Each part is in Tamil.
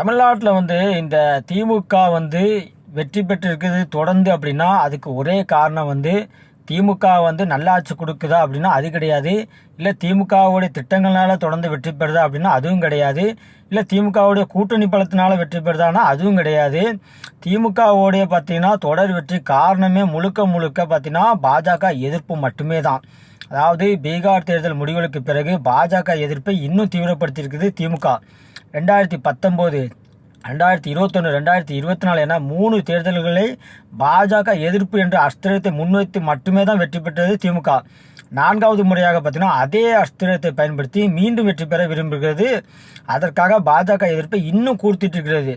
தமிழ்நாட்டில் வந்து இந்த திமுக வந்து வெற்றி பெற்றிருக்கிறது தொடர்ந்து அப்படின்னா அதுக்கு ஒரே காரணம் வந்து திமுக வந்து நல்லாட்சி கொடுக்குதா அப்படின்னா அது கிடையாது. இல்லை திமுகவுடைய திட்டங்களால் தொடர்ந்து வெற்றி பெறுதா அப்படின்னா அதுவும் கிடையாது. இல்லை திமுகவுடைய கூட்டணி பலத்தினால வெற்றி பெறுதானா அதுவும் கிடையாது. திமுகவுடைய பார்த்தீங்கன்னா தொடர் வெற்றி காரணமே முழுக்க முழுக்க பார்த்தீங்கன்னா பாஜக எதிர்ப்பு மட்டுமே தான். அதாவது பீகார் தேர்தல் முடிவுகளுக்கு பிறகு பாஜக எதிர்ப்பை இன்னும் தீவிரப்படுத்தியிருக்குது திமுக. ரெண்டாயிரத்தி பத்தொம்போது ரெண்டாயிரத்தி இருபத்தொன்று ரெண்டாயிரத்தி இருபத்தி நாலு என மூணு தேர்தல்களை பாஜக எதிர்ப்பு என்ற அஸ்திரத்தை முன்வைத்து மட்டுமே தான் வெற்றி பெற்றது திமுக. நான்காவது முறையாக பார்த்தீங்கன்னா அதே அஸ்திரத்தை பயன்படுத்தி மீண்டும் வெற்றி பெற விரும்புகிறது. அதற்காக பாஜக எதிர்ப்பை இன்னும் கூர்த்திட்டு இருக்கிறது.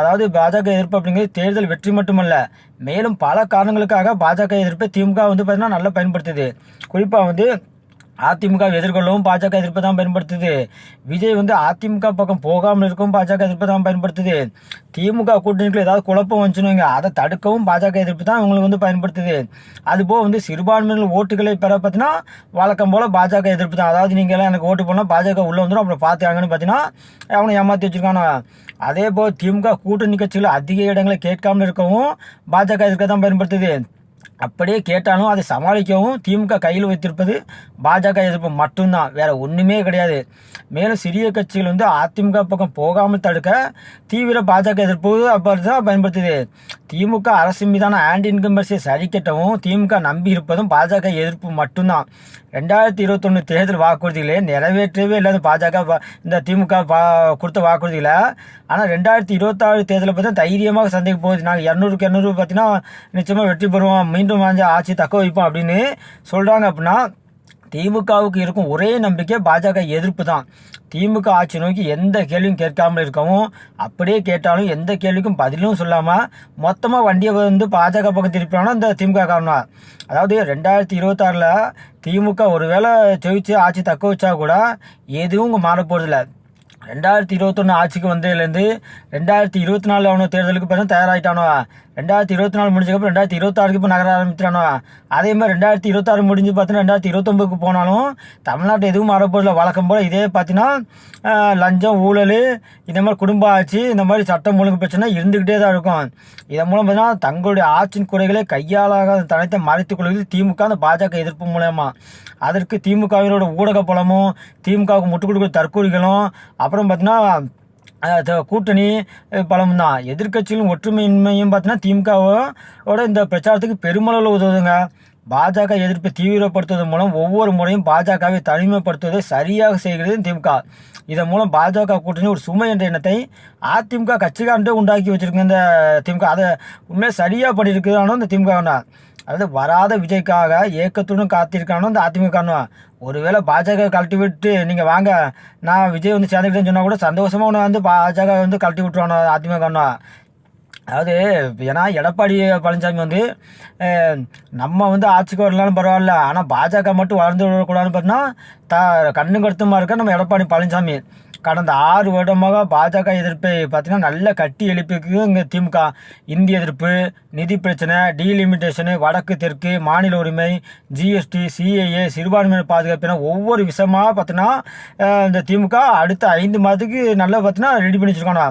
அதாவது பாஜக எதிர்ப்பு அப்படிங்கிறது தேர்தல் வெற்றி மட்டுமல்ல மேலும் பல காரணங்களுக்காக பாஜக எதிர்ப்பை திமுக வந்து பார்த்தீங்கன்னா நல்லா பயன்படுத்துது. குறிப்பாக வந்து அதிமுக எதிர்கொள்ளவும் பாஜக எதிர்ப்பு தான் பயன்படுத்துது. விஜய் வந்து அதிமுக பக்கம் போகாமல் இருக்கவும் பாஜக எதிர்ப்பு தான் பயன்படுத்துது. திமுக கூட்டணிக்குள்ள ஏதாவது குழப்பம் வந்துச்சுன்னு அதை தடுக்கவும் பாஜக எதிர்ப்பு தான் இவங்களுக்கு வந்து பயன்படுத்துது. அதுபோக வந்து சிறுபான்மையினர் ஓட்டுகளை பெற பார்த்தீங்கன்னா வழக்கம் போல் பாஜக எதிர்ப்பு தான். அதாவது நீங்கள் எல்லாம் எனக்கு ஓட்டு போனால் பாஜக உள்ளே வந்துடும் அப்புறம் பார்த்துக்காங்கன்னு பார்த்தீங்கன்னா அவனை ஏமாற்றி வச்சிருக்கானோ? அதே போல் திமுக கூட்டணி கட்சிகள் அதிக இடங்களை கேட்காமல் இருக்கவும் பாஜக எதிர்க்க தான் பயன்படுத்துது. அப்படியே கேட்டாலும் அதை சமாளிக்கவும் திமுக கையில் வைத்திருப்பது பாஜக எதிர்ப்பு மட்டும்தான். வேறு ஒன்றுமே கிடையாது. மேலும் சிறிய கட்சிகள் வந்து அதிமுக பக்கம் போகாமல் தடுக்க தீவிர பாஜக எதிர்ப்பு அப்படி தான் பயன்படுத்துது. திமுக அரசு மீதான ஆன்டி இன்கம்பர்ஸை சரிக்கட்டவும் திமுக நம்பி இருப்பதும் பாஜக எதிர்ப்பு மட்டும்தான். ரெண்டாயிரத்தி இருபத்தொன்று தேர்தல் வாக்குறுதிகளை நிறைவேற்றவே இல்லாத பாஜக இந்த திமுக பா கொடுத்த வாக்குறுதிகளை ஆனால் ரெண்டாயிரத்தி இருபத்தாறு தேர்தலை பார்த்தா தைரியமாக சந்திக்க போகுது. நாங்கள் இரநூறுக்கு இரநூறு பார்த்தீங்கன்னா நிச்சயமாக வெற்றி பெறுவோம். மீண்டும் வாஞ்ச ஆட்சி தக்க வைப்போம் அப்படின்னு சொல்கிறாங்க அப்படின்னா திமுகவுக்கு இருக்கும் ஒரே நம்பிக்கை பாஜக எதிர்ப்பு தான். திமுக ஆட்சி நோக்கி எந்த கேள்வியும் கேட்காமல் இருக்கவும் அப்படியே கேட்டாலும் எந்த கேள்விக்கும் பதிலும் சொல்லாமல் மொத்தமாக வண்டியை வந்து பாஜக பக்கம் திருப்பினாலும் இந்த திமுக காரணம். அதாவது ரெண்டாயிரத்தி இருபத்தாறில் திமுக ஒருவேளை ஜெயிச்சு ஆட்சி தக்க வச்சா கூட எதுவும் இங்கே மாற போகிறதில்ல ரெண்டாயிரத்தி இருபத்தொன்று ஆட்சிக்கு வந்ததுலேருந்து ரெண்டாயிரத்தி இருபத்தி நாலு அவனோ தேர்தலுக்கு பிறகு தயாராகிட்டானோ ரெண்டாயிரத்தி இருபத்தி நாலு முடிஞ்சக்கப்புறம் ரெண்டாயிரத்தி இருபத்தாறுக்கு இப்போ நகர ஆரம்பிச்சிட்டானோ அதே மாதிரி ரெண்டாயிரத்தி இருபத்தாறு முடிஞ்சு பார்த்தீங்கன்னா ரெண்டாயிரத்தி இருபத்தொம்பதுக்கு போனாலும் தமிழ்நாட்டில் எதுவும் மாறப்போதில்ல வழக்கம் போல் இதே பார்த்தீங்கன்னா லஞ்சம் ஊழல் இந்த மாதிரி குடும்ப ஆட்சி இந்த மாதிரி சட்டம் ஒழுங்கு பிரச்சனை இருந்துக்கிட்டே தான் இருக்கும். இதன் மூலம் பார்த்தீங்கன்னா தங்களுடைய ஆட்சியின் குறைகளை கையாளாக தனித்த மறைத்துக் கொள்வது திமுக அந்த பாஜக எதிர்ப்பு மூலயமா அதற்கு திமுகவினோட ஊடக பலமும் திமுகவுக்கு முட்டுக் கொடுக்குற தற்கூறிகளும் அப்புறம் பார்த்தீங்கன்னா கூட்டணி அஹ் பலம் தான் எதிர்கட்சிகளும் ஒற்றுமையின்மையும் பார்த்தீங்கன்னா திமுகவோட இந்த பிரச்சாரத்துக்கு பெருமளவில் உதவுதுங்க. பாஜக எதிர்ப்பை தீவிரப்படுத்துவதன் மூலம் ஒவ்வொரு முறையும் பாஜகவை தனிமைப்படுத்துவதை சரியாக செய்கிறது திமுக. இதன் மூலம் பாஜக கூட்டணி ஒரு சுமை என்ற எண்ணத்தை அதிமுக கட்சிக்காண்டே உண்டாக்கி வச்சுருக்கு இந்த திமுக. அதை உண்மையாக சரியாக பண்ணியிருக்குதானோ இந்த திமுக அதாவது வராத விஜய்க்காக ஏக்கத்துடன் காத்திருக்கானோ இந்த அதிமுக ஒருவேளை பாஜக கழட்டி விட்டு நீங்கள் வாங்க நான் விஜய் வந்து சேர்ந்துக்கிட்டேன்னு சொன்னால் கூட சந்தோஷமாக உன்னை வந்து பாஜக வந்து கழட்டி விட்டுருவானோ அதிமுக அதாவது ஏன்னா எடப்பாடி பழனிசாமி வந்து நம்ம வந்து ஆட்சிக்கு வரலாலும் பரவாயில்ல ஆனால் பாஜக மட்டும் வளர்ந்து விடக்கூடாதுன்னு பார்த்தீங்கன்னா த கண்ணு கருத்துமாக இருக்க நம்ம எடப்பாடி பழனிசாமி. கடந்த ஆறு வருடமாக பாஜக எதிர்ப்பை பார்த்தீங்கன்னா நல்ல கட்டி எழுப்பிக்கு இங்கே திமுக இந்திய எதிர்ப்பு நிதி பிரச்சனை டீலிமிட்டேஷனு வடக்கு தெற்கு மாநில உரிமை ஜிஎஸ்டி சிஏஏ சிறுபான்மையினர் பாதுகாப்பு என ஒவ்வொரு விஷயமாக பார்த்தீங்கன்னா இந்த திமுக அடுத்த ஐந்து மாதத்துக்கு நல்லா பார்த்தீங்கன்னா ரெடி பண்ணி வச்சுருக்காங்க.